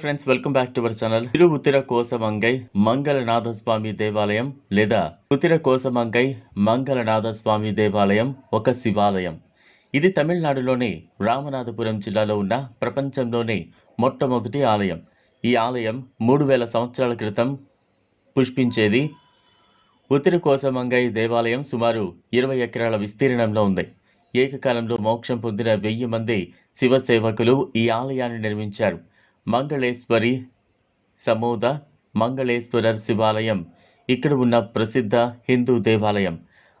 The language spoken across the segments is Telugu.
Friends welcome back to our channel తిరువుతిర కోసమంగై మంగళనాథ స్వామి దేవాలయం లేదా ఉతిర కోసమంగై మంగళనాథ స్వామి దేవాలయం ఒక శివాలయం. ఇది తమిళనాడులోని రామనాథపురం జిల్లాలో ఉన్న ప్రపంచంలోని మొట్టమొదటి ఆలయం. ఈ ఆలయం మూడు వేల సంవత్సరాల క్రితం పుష్పించేది. ఉతిర కోసమంగై దేవాలయం సుమారు ఇరవై ఎకరాల విస్తీర్ణంలో ఉంది. ఏకకాలంలో మోక్షం పొందిన వెయ్యి మంది శివ సేవకులు ఈ ఆలయాన్ని నిర్మించారు. మంగళేశ్వరి సమోద మంగళేశ్వరర్ శివాలయం. ఇక్కడ ఉన్న ప్రసిద్ధ హిందూ దేవాలయం.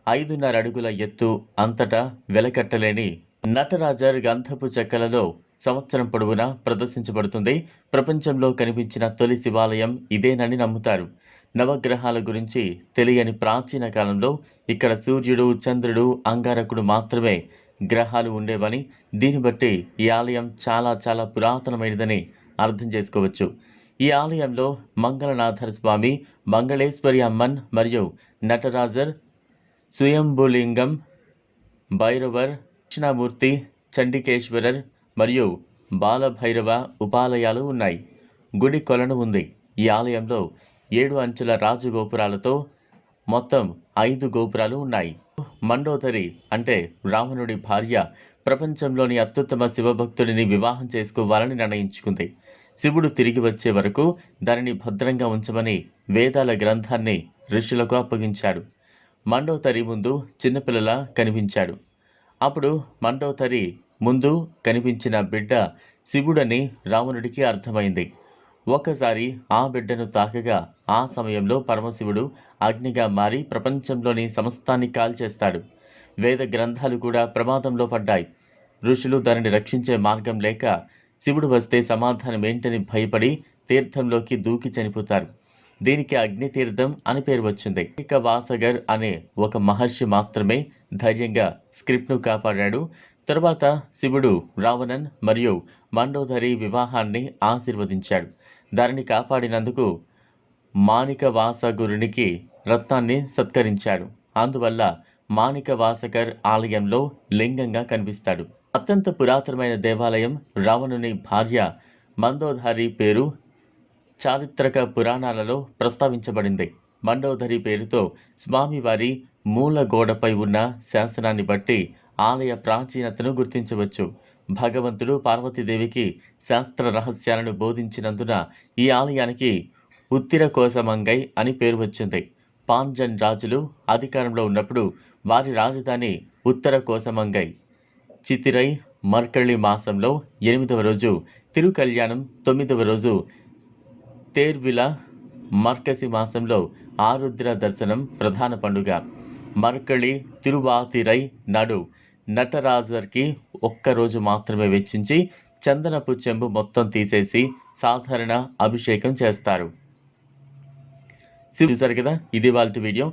ఐదున్నర అడుగుల ఎత్తు అంతటా వెలకట్టలేని నటరాజర్ గంధపు చెక్కలలో సంవత్సరం పొడవునా ప్రదర్శించబడుతుంది. ప్రపంచంలో కనిపించిన తొలి శివాలయం ఇదేనని నమ్ముతారు. నవగ్రహాల గురించి తెలియని ప్రాచీన కాలంలో ఇక్కడ సూర్యుడు చంద్రుడు అంగారకుడు మాత్రమే గ్రహాలు ఉండేవని దీన్ని బట్టి ఈ ఆలయం చాలా చాలా పురాతనమైనదని అర్థం చేసుకోవచ్చు. ఈ ఆలయంలో మంగళనాథర్ స్వామి మంగళేశ్వరి అమ్మన్ మరియు నటరాజర్ స్వయంభులింగం భైరవర్ దక్షిణామూర్తి చండికేశ్వరర్ మరియు బాలభైరవ ఉపాలయాలు ఉన్నాయి. గుడి కొలను ఉంది. ఈ ఆలయంలో ఏడు అంచుల రాజగోపురాలతో మొత్తం ఐదు గోపురాలు ఉన్నాయి. మండోదరి అంటే రావణుడి భార్య ప్రపంచంలోని అత్యుత్తమ శివభక్తుడిని వివాహం చేసుకోవాలని నిర్ణయించుకుంది. శివుడు తిరిగి వచ్చే వరకు దానిని భద్రంగా ఉంచమని వేదాల గ్రంథాన్ని ఋషులకు అప్పగించాడు. మండోతరి ముందు చిన్నపిల్లల కనిపించాడు. అప్పుడు మండోతరి ముందు కనిపించిన బిడ్డ శివుడని రావణుడికి అర్థమైంది. ఒకసారి ఆ బిడ్డను తాకగా ఆ సమయంలో పరమశివుడు అగ్నిగా మారి ప్రపంచంలోని సమస్తాన్ని కాల్చేస్తాడు. వేద గ్రంథాలు కూడా ప్రమాదంలో పడ్డాయి. ఋషులు దానిని రక్షించే మార్గం లేక శివుడు వస్తే సమాధానం ఏంటని భయపడి తీర్థంలోకి దూకి చనిపోతారు. దీనికి అగ్ని తీర్థం అని పేరు వచ్చింది. ఇక వాసగర్ అనే ఒక మహర్షి మాత్రమే ధైర్యంగా స్క్రిప్ట్ను కాపాడాడు. తరువాత శివుడు రావణన్ మరియు మండోదరి వివాహాన్ని ఆశీర్వదించాడు. దానిని కాపాడినందుకు మాణిక వాసగురునికి రత్నాన్ని సత్కరించాడు. అందువల్ల మాణిక వాసకర్ ఆలయంలో లింగంగా కనిపిస్తాడు. అత్యంత పురాతనమైన దేవాలయం రావణుని భార్య మందోధారి పేరు చారిత్రక పురాణాలలో ప్రస్తావించబడింది. మండోధరి పేరుతో స్వామివారి మూల గోడపై ఉన్న శాసనాన్ని బట్టి ఆలయ ప్రాచీనతను గుర్తించవచ్చు. భగవంతుడు పార్వతీదేవికి శాస్త్ర రహస్యాలను బోధించినందున ఈ ఆలయానికి ఉత్తిర కోసమంగై అని పేరు వచ్చింది. పాంజన్ రాజులు అధికారంలో ఉన్నప్పుడు వారి రాజధాని ఉత్తర కోసమంగై. చితిరై మర్కళి మాసంలో ఎనిమిదవ రోజు తిరుకల్యాణం తొమ్మిదవ రోజు తేర్విల మర్కసి మాసంలో ఆరుద్ర దర్శనం ప్రధాన పండుగ. మర్కళి తిరువాతిరై నాడు నటరాజర్కి ఒక్కరోజు మాత్రమే వెచ్చించి చందనపు చెంబు మొత్తం తీసేసి సాధారణ అభిషేకం చేస్తారు. చూసారు కదా? ఇది వాళ్ళ వీడియో.